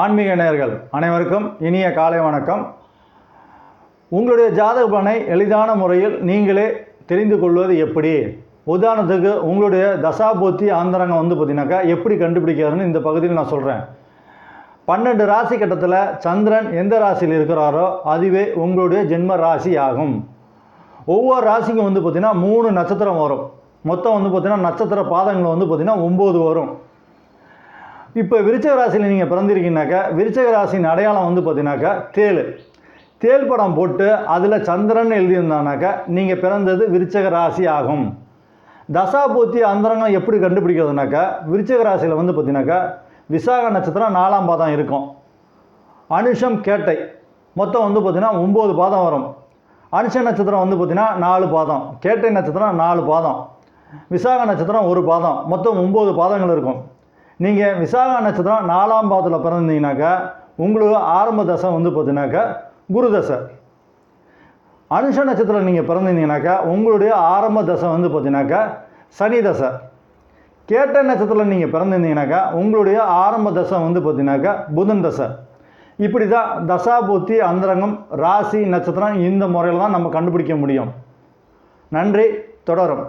ஆன்மீக நேர்கள் அனைவருக்கும் இனிய காலை வணக்கம். உங்களுடைய ஜாதக பலனை எளிதான முறையில் நீங்களே தெரிந்து கொள்வது எப்படி? உதாரணத்துக்கு உங்களுடைய தசாபூர்த்தி ஆந்தரங்கம் வந்து பார்த்தீங்கன்னாக்கா எப்படி கண்டுபிடிக்கிறதுன்னு இந்த பகுதியில் நான் சொல்கிறேன் பன்னெண்டு ராசி கட்டத்தில் சந்திரன் எந்த ராசியில் இருக்கிறாரோ அதுவே உங்களுடைய ஜென்ம ராசி ஆகும். ஒவ்வொரு ராசிக்கும் வந்து பார்த்திங்கன்னா மூணு நட்சத்திரம் வரும். மொத்தம் வந்து பார்த்திங்கன்னா நட்சத்திர பாதங்கள் வந்து பார்த்திங்கன்னா ஒம்பது வரும். இப்போ விருச்சக ராசியில் நீங்கள் பிறந்திருக்கீங்கனாக்கா விருச்சக ராசியின் அடையாளம் வந்து பார்த்தீங்கன்னாக்கா தேள். தேள் படம் போட்டு அதில் சந்திரன் எழுதியிருந்தானாக்கா நீங்கள் பிறந்தது விருச்சக ராசி ஆகும். தசாபூத்தி அந்தரங்கம் எப்படி கண்டுபிடிக்கிறதுனாக்கா விருச்சக ராசியில் வந்து பார்த்தீங்கன்னாக்கா விசாக நட்சத்திரம் நாலாம் பாதம் இருக்கும். அனுஷம் கேட்டை. மொத்தம் வந்து பார்த்தீங்கன்னா ஒம்பது பாதம் வரும். அனுஷ நட்சத்திரம் வந்து பார்த்தீங்கன்னா நாலு பாதம். கேட்டை நட்சத்திரம் நாலு பாதம். விசாக நட்சத்திரம் ஒரு பாதம். மொத்தம் ஒம்பது பாதங்கள் இருக்கும். நீங்கள் விசாக நட்சத்திரம் நாலாம் பாதத்தில் பிறந்தீங்கனாக்கா உங்களுக்கு ஆரம்ப தசை வந்து பார்த்தீங்கன்னாக்கா குரு தசை. அனுஷ நட்சத்திரம் நீங்கள் பிறந்திருந்தீங்கனாக்கா உங்களுடைய ஆரம்ப தசை வந்து பார்த்தீங்கன்னாக்கா சனி தசை. கேட்ட நட்சத்திரத்தில் நீங்கள் பிறந்திருந்தீங்கனாக்கா உங்களுடைய ஆரம்ப தசை வந்து பார்த்தீங்கன்னாக்கா புதன் தசை. இப்படி தான் தசாபூர்த்தி அந்தரங்கம் ராசி நட்சத்திரம் இந்த முறையில் தான் நம்ம கண்டுபிடிக்க முடியும். நன்றி தொடரும்.